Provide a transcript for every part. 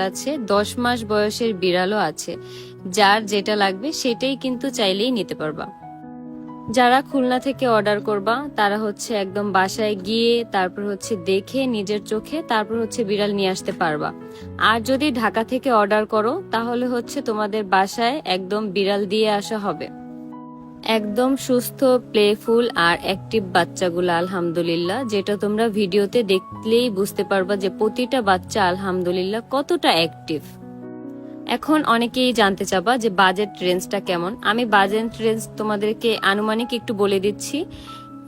আছে, দশ মাস বয়সের বিড়ালও আছে। যার যেটা লাগবে সেটাই কিন্তু চাইলেই নিতে পারবা। যারা খুলনা থেকে অর্ডার করবা, তারা হচ্ছে একদম বাসায় গিয়ে, তারপর হচ্ছে দেখে নিজের চোখে, তারপর হচ্ছে বিড়াল নিয়ে আসতে পারবা। আর যদি ঢাকা থেকে অর্ডার করো, তাহলে হচ্ছে তোমাদের বাসায় একদম বিড়াল দিয়ে আসা হবে। একদম সুস্থ প্লেফুল আর অ্যাক্টিভ বাচ্চাগুলো, আলহামদুলিল্লাহ, যেটা তোমরা ভিডিওতে দেখলেই বুঝতে পারবা যে প্রতিটা বাচ্চা, আলহামদুলিল্লাহ, কতটা অ্যাক্টিভ এখন অনেকেই জানতে চাবা যে বাজেট রেঞ্জটা কেমন। আমি বাজেট রেঞ্জ তোমাদেরকে আনুমানিক একটু বলে দিচ্ছি।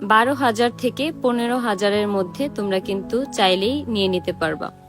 বারো হাজার থেকে পনেরো হাজারের মধ্যে তোমরা কিন্তু চাইলেই নিয়ে নিতে পারবা।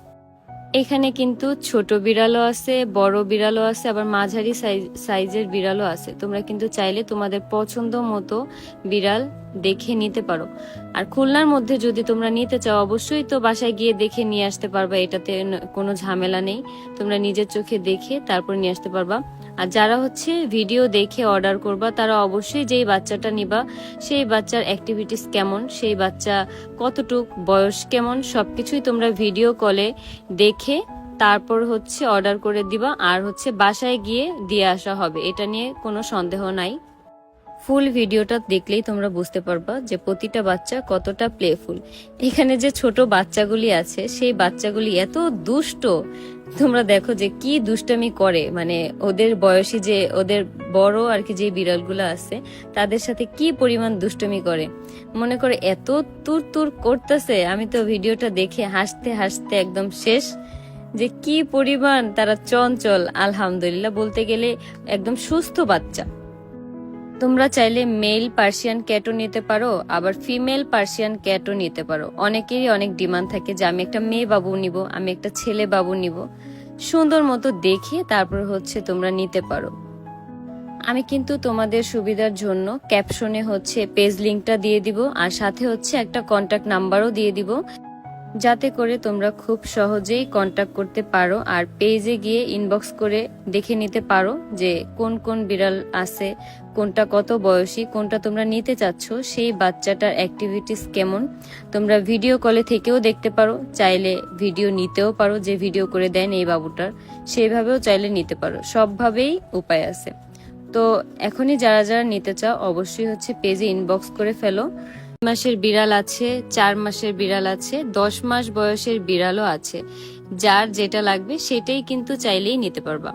এখানে কিন্তু ছোট বিড়ালও আছে, বড় বিড়ালও আছে, আবার মাঝারি সাইজ- সাইজের বিড়ালও আছে। তোমরা কিন্তু চাইলে তোমাদের পছন্দ মতো বিড়াল দেখে নিতে পারো। আর খুলনার মধ্যে যদি তোমরা নিতে চাও, অবশ্যই তো বাসায় গিয়ে দেখে নিয়ে আসতে পারবা, এটাতে কোনো ঝামেলা নেই। তোমরা নিজের চোখে দেখে তারপর নিয়ে আসতে পারবা। আর যারা হচ্ছে ভিডিও দেখে অর্ডার করবা, তারা অবশ্যই যেই বাচ্চাটা নিবা, সেই বাচ্চার অ্যাক্টিভিটিস কেমন, সেই বাচ্চা কতটুক, বয়স কেমন, সবকিছুই তোমরা ভিডিও কলে দেখে তারপর হচ্ছে অর্ডার করে দিবা, আর হচ্ছে বাসায় গিয়ে দিয়ে আসা হবে। এটা নিয়ে কোনো সন্দেহ নাই। ফুল ভিডিওটা দেখলেই তোমরা বুঝতে পারবা যে প্রতিটা বাচ্চা কতটা প্লেফুল এখানে যে ছোট বাচ্চাগুলি আছে, সেই বাচ্চাগুলি এত দুষ্ট তোমরা দেখো যে কি দুষ্টামি করে মানে ওদের বয়সী যে, ওদের বড় আর কি যে বিড়ালগুলো আছে, তাদের সাথে কি পরিমাণ দুষ্টমি করে? মনে করে এত তুর তুর করতেছে, আমি তো ভিডিওটা দেখে হাসতে হাসতে একদম শেষ, যে কি পরিমাণ তারা চঞ্চল, আলহামদুলিল্লাহ বলতে গেলে একদম সুস্থ বাচ্চা। তোমরা চাইলে মেল পার্সিয়ান ক্যাটও নিতে পারো, আবার ফিমেল পার্সিয়ান ক্যাটও নিতে পারো। অনেকেরই অনেক ডিমান্ড থাকে যে আমি একটা মেয়ে বাবু নিব, আমি একটা ছেলে বাবু নিব। সুন্দর মতো দেখে তারপর হচ্ছে তোমরা নিতে পারো। আমি কিন্তু তোমাদের সুবিধার জন্য ক্যাপশনে হচ্ছে পেজ লিঙ্কটা দিয়ে দিব, আর সাথে হচ্ছে একটা কন্টাক্ট নাম্বারও দিয়ে দিব। যাতে করে তোমরা খুব সহজেই কন্টাক্ট করতে পারো আর পেজে গিয়ে ইনবক্স করে দেখে নিতে পারো যে কোন কোন বিড়াল আছে, কোনটা কত বয়সী, কোনটা তোমরা নিতে চাচ্ছ, সেই বাচ্চাটার অ্যাক্টিভিটিস কেমন। তোমরা ভিডিও কলে থেকেও দেখতে পারো, চাইলে ভিডিও নিতেও পারো যে ভিডিও করে দেন এই বাবুটার। সেইভাবেও চাইলে নিতে পারো, সবভাবেই উপায় আছে। তো এখনই যারা যারা নিতে চাও, অবশ্যই হচ্ছে পেজে ইনবক্স করে ফেলো। মাসের বিড়াল আছে, চার মাসের বিড়াল আছে, দশ মাস বয়সের বিড়ালও আছে। যার যেটা লাগবে সেটাই কিন্তু চাইলেই নিতে পারবা।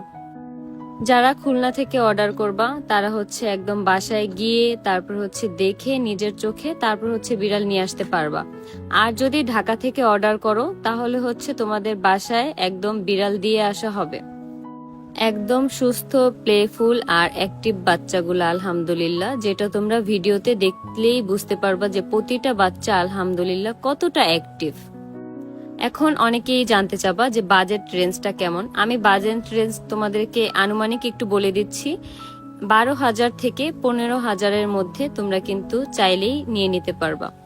যারা খুলনা থেকে অর্ডার করবা, তারা হচ্ছে একদম বাসায় গিয়ে, তারপর হচ্ছে দেখে নিজের চোখে, তারপর হচ্ছে বিড়াল নিয়ে আসতে পারবা। আর যদি ঢাকা থেকে অর্ডার করো, তাহলে হচ্ছে তোমাদের বাসায় একদম বিড়াল দিয়ে আসা হবে। একদম সুস্থ প্লেফুল আর অ্যাক্টিভ বাচ্চাগুলো, আলহামদুলিল্লাহ, যেটা তোমরা ভিডিওতে দেখলেই বুঝতে পারবা যে প্রতিটা বাচ্চা, আলহামদুলিল্লাহ, কতটা অ্যাক্টিভ এখন অনেকেই জানতে চাবা যে বাজেট রেঞ্জটা কেমন। আমি বাজেট রেঞ্জ তোমাদেরকে আনুমানিক একটু বলে দিচ্ছি। বারো হাজার থেকে পনেরো হাজারের মধ্যে তোমরা কিন্তু চাইলেই নিয়ে নিতে পারবা।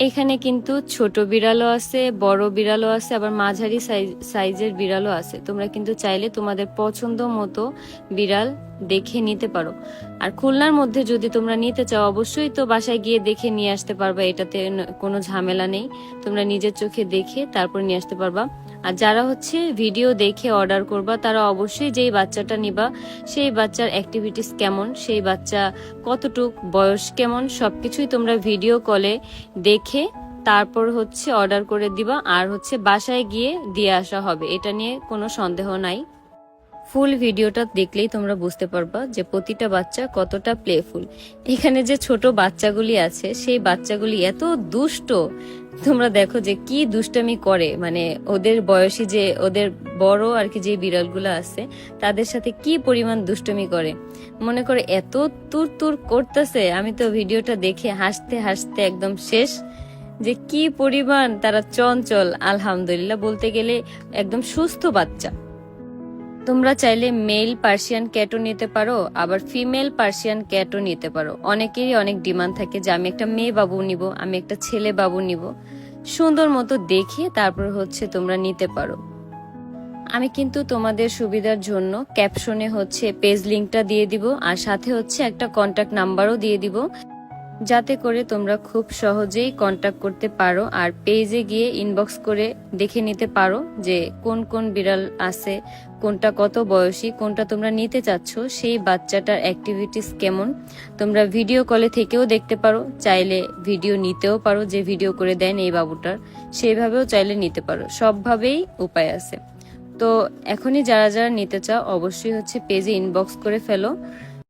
এখানে কিন্তু ছোট বিড়ালও আছে, বড় বিড়ালও আছে, আবার মাঝারি সাইজ- সাইজের বিড়ালও আছে। তোমরা কিন্তু চাইলে তোমাদের পছন্দ মতো বিড়াল দেখে নিতে পারো। আর খুলনার মধ্যে যদি তোমরা নিতে চাও, অবশ্যই তো বাসায় গিয়ে দেখে নিয়ে আসতে পারবা, এটাতে কোনো ঝামেলা নেই। তোমরা নিজের চোখে দেখে তারপর নিয়ে আসতে পারবা। আর যারা হচ্ছে ভিডিও দেখে অর্ডার করবা, তারা অবশ্যই যেই বাচ্চাটা নিবা, সেই বাচ্চার অ্যাক্টিভিটিস কেমন, সেই বাচ্চা কতটুক, বয়স কেমন, সবকিছুই তোমরা ভিডিও কলে দেখে তারপর হচ্ছে অর্ডার করে দিবা। আর হচ্ছে বাসায় গিয়ে দিয়ে আসা হবে, এটা নিয়ে কোনো সন্দেহ নাই। ফুল ভিডিওটা দেখলেই তোমরা বুঝতে পারবা যে প্রতিটা বাচ্চা কতটা প্লেফুল এখানে যে ছোট বাচ্চাগুলি আছে, সেই বাচ্চাগুলি এত দুষ্ট। তোমরা দেখো যে কি দুষ্টামি করে। মানে ওদের বয়সী যে, ওদের বড় আর কি যে বিড়ালগুলো আছে, তাদের সাথে কি পরিমাণ দুষ্টমি করে। মনে করে এত তুর তুর করতেছে, আমি তো ভিডিওটা দেখে হাসতে হাসতে একদম শেষ। যে কি পরিমাণ তারা চঞ্চল, আলহামদুলিল্লাহ বলতে গেলে একদম সুস্থ বাচ্চা। তোমরা চাইলে মেল পার্সিয়ান ক্যাটও নিতে পারো, আবার ফিমেল পার্সিয়ান ক্যাটও নিতে পারো। অনেকেরই অনেক ডিমান্ড থাকে যে আমি একটা মেয়ে বাবু নিব, আমি একটা ছেলে বাবু নিব। সুন্দর মতো দেখে তারপর হচ্ছে তোমরা নিতে পারো। আমি কিন্তু তোমাদের সুবিধার জন্য ক্যাপশনে হচ্ছে পেজ লিঙ্কটা দিয়ে দিব, আর সাথে হচ্ছে একটা কন্টাক্ট নাম্বারও দিয়ে দিব। যাতে করে তোমরা খুব সহজেই কন্টাক্ট করতে পারো আর পেজে গিয়ে ইনবক্স করে দেখে নিতে পারো যে কোন কোন বিড়াল আছে, কোনটা কত বয়সী, কোনটা তোমরা নিতে চাচ্ছ, সেই বাচ্চাটার অ্যাক্টিভিটিস কেমন। তোমরা ভিডিও কলে থেকেও দেখতে পারো, চাইলে ভিডিও নিতেও পারো যে ভিডিও করে দেন এই বাবুটার। সেইভাবেও চাইলে নিতে পারো, সবভাবেই উপায় আছে। তো এখনই যারা যারা নিতে চাও, অবশ্যই হচ্ছে পেজে ইনবক্স করে ফেলো।